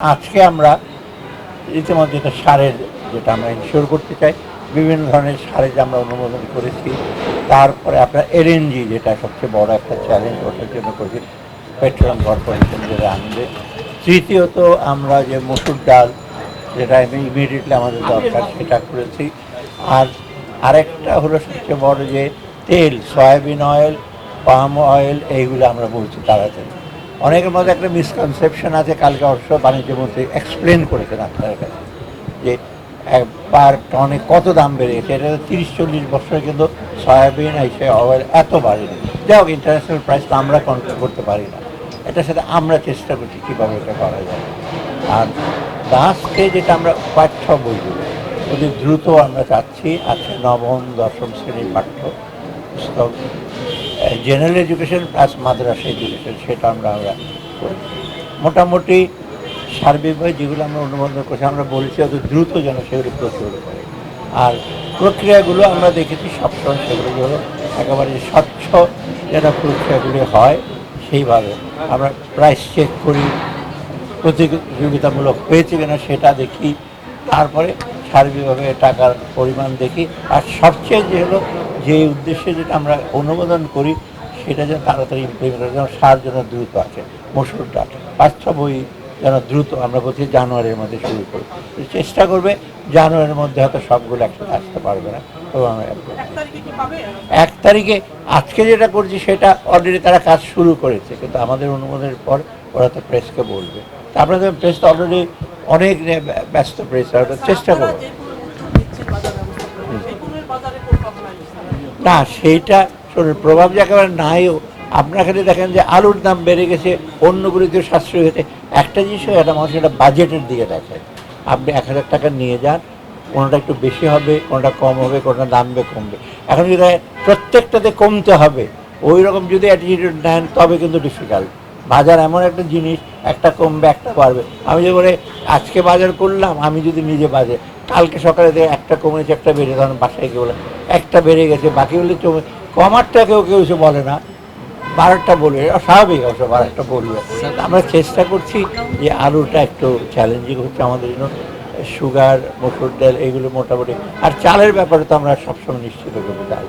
আজকে আমরা ইতিমধ্যে এটা সারের যেটা আমরা ইনশিওর করতে চাই, বিভিন্ন ধরনের সারে যে আমরা অনুমোদন করেছি, তারপরে আপনার এলএনজি যেটা সবচেয়ে বড় একটা চ্যালেঞ্জ ওটার জন্য করেছি পেট্রোলিয়াম কর্পোরেশন যেটা আনবে। তৃতীয়ত আমরা যে মসুর ডাল যেটা ইমিডিয়েটলি আমাদের দরকার সেটা করেছি। আর আরেকটা হলো সবচেয়ে বড় যে তেল, সয়াবিন অয়েল পাম অয়েল এইগুলো আমরা বলছি তাড়াতাড়ি। অনেকের মধ্যে একটা মিসকনসেপশন আছে, কালকে অবশ্য বাণিজ্য মন্ত্রী এক্সপ্লেন করেছেন আপনার কাছে যে পার টনে কত দাম বেড়েছে, এটা তিরিশ চল্লিশ বছরে কিন্তু সয়াবিন এসে অয়েল এত বাড়েনি। যাই হোক ইন্টারন্যাশনাল প্রাইস তো আমরা কন্ট্রোল করতে পারি না। এটার সাথে আমরা চেষ্টা করছি কীভাবে এটা করা যায়। আর লাস্টে যেটা আমরা পাঠ্য বইগুলো অতি দ্রুত আমরা চাচ্ছি আছে নবম, দশম শ্রেণির পাঠ্য পুস্তক জেনারেল এডুকেশন প্লাস মাদ্রাসা এডুকেশন সেটা আমরা আমরা করি। মোটামুটি সার্বিকভাবে যেগুলো আমরা অনুমোদন করছি, আমরা বলছি অত দ্রুত যেন সেগুলো প্রচুর করে আর প্রক্রিয়াগুলো আমরা দেখেছি সবসময় সেগুলো হলো একেবারে স্বচ্ছ যেটা প্রক্রিয়াগুলি হয়, সেইভাবে আমরা প্রাইস চেক করি, প্রতিযোগিতামূলক হয়েছে কিনা সেটা দেখি, তারপরে সার্বিকভাবে টাকার পরিমাণ দেখি। আর সবচেয়ে যে হলো যে উদ্দেশ্যে যেটা আমরা অনুমোদন করি, সেটা যেন তাড়াতাড়ি ইমপ্লিমেন্ট হয় যেন সার যেন দ্রুত আসে, মসুর ডাল পাঁচ ছ বই যেন দ্রুত আমরা বলছি জানুয়ারির মধ্যে শুরু করি। চেষ্টা করবে, জানুয়ারির মধ্যে হয়তো সবগুলো একসাথে আসতে পারবে না। তবে আমরা এক তারিখে আজকে যেটা করছি, সেটা অলরেডি তারা কাজ শুরু করেছে, কিন্তু আমাদের অনুমোদনের পর ওরা তো প্রেসকে বলবে। তা আপনাদের প্রেস তো অলরেডি অনেক ব্যস্ত প্রেস চেষ্টা করব। না, সেইটা শুনুন প্রভাব যে একেবারে নাইও আপনার দেখেন যে আলুর দাম বেড়ে গেছে অন্যগুলিতে সাশ্রয় হয়েছে। একটা জিনিস হয়, একটা মানুষ এটা বাজেটের দিকে দেখে আপনি এক হাজার টাকা নিয়ে যান, কোনোটা একটু বেশি হবে, কোনোটা কম হবে, কোনোটা দামবে কমবে। এখন যদি দেখেন প্রত্যেকটাতে কমতে হবে ওই রকম যদি অ্যাটিটিউড নেন, তবে কিন্তু ডিফিকাল্ট বাজার এমন একটা জিনিস, একটা কমবে, একটা বাড়বে। আমি যে বলে, আজকে বাজার করলাম, আমি যদি নিজে বাজার কালকে সকালে একটা কমেছে, একটা বেড়ে, তখন বাসায় গিয়ে বলে একটা বেড়ে গেছে বাকিগুলো তো কমারটা কেউ কেউ এসে বলে না। বারোটা বলবে স্বাভাবিক অবশ্য বারোটা বলবে। আমরা চেষ্টা করছি যে আলুটা একটু চ্যালেঞ্জিং হচ্ছে আমাদের জন্য। সুগার মসুর ডাল, এগুলো মোটামুটি। আর চালের ব্যাপারে তো আমরা সবসময় নিশ্চিত করব চাল